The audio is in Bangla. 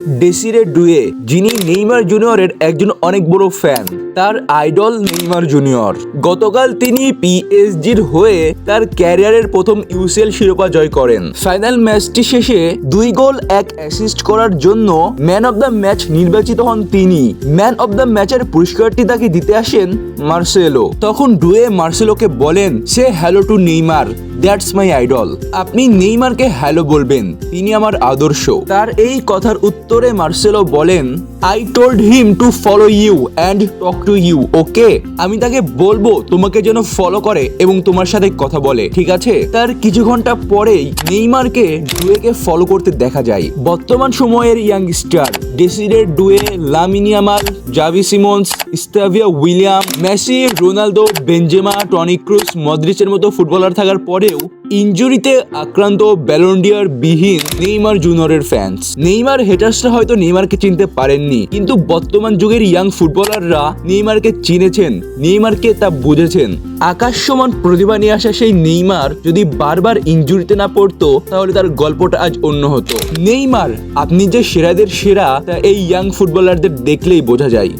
ডেসিরে ডুয়ে, যিনি নেইমার জুনিয়রের একজন অনেক বড় ফ্যান, তার আইডল নেইমার জুনিয়র। গতকাল তিনি পিএসজির হয়ে তার ক্যারিয়ারের প্রথম ইউসিএল শিরোপা জয় করেন। ফাইনাল ম্যাচটি শেষে দুই গোল, এক অ্যাসিস্ট করার জন্য ম্যান অব দ্য ম্যাচ নির্বাচিত হন তিনি। ম্যান অব দ্য ম্যাচের পুরস্কারটি তাকে দিতে আসেন মার্সেলো। তখন ডুয়ে মার্সেলোকে বলেন, সে hello to Neymar. That's my idol. আপনি নেইমারকে হ্যালো বলবেন, তিনি আমার আদর্শ। তার এই কথার উত্তরে মার্সেলো বলেন I told him to follow you and talk to you okay আমি তাকে বলব তোমাকে যেন ফলো করে এবং তোমার সাথে কথা বলে, ঠিক আছে? তার কিছু ঘণ্টা পরেই নেইমারকে ডুয়েকে ফলো করতে দেখা যায়। বর্তমান সময়ের youngster ডেসিডের Doue Lamine Yamal Xavi Simons স্টাভিয়া William Messi Ronaldo Benzema Toni Kroos মদ্রিচের মতো ফুটবলার থাকার পরেও ইনজুরিতে আক্রান্ত ব্যালন্ডিয়ার বিহীন নেইমার জুনিয়রের ফ্যান্স নেইমার হেটার্সরা হয়তো নেইমারকে চিনতে পারেননি, কিন্তু বর্তমান যুগের ইয়াং ফুটবলাররা নেইমারকে চিনেছেন, নেইমারকে তা বুঝেছেন। আকাশ সমান প্রতিভা নিয়ে আসা সেই নেইমার যদি বারবার ইনজুরিতে না পড়তো, তাহলে তার গল্পটা আজ অন্য হতো। নেইমার, আপনি যে সেরাদের সেরা, তা এই ইয়াং ফুটবলারদের দেখলেই বোঝা যায়।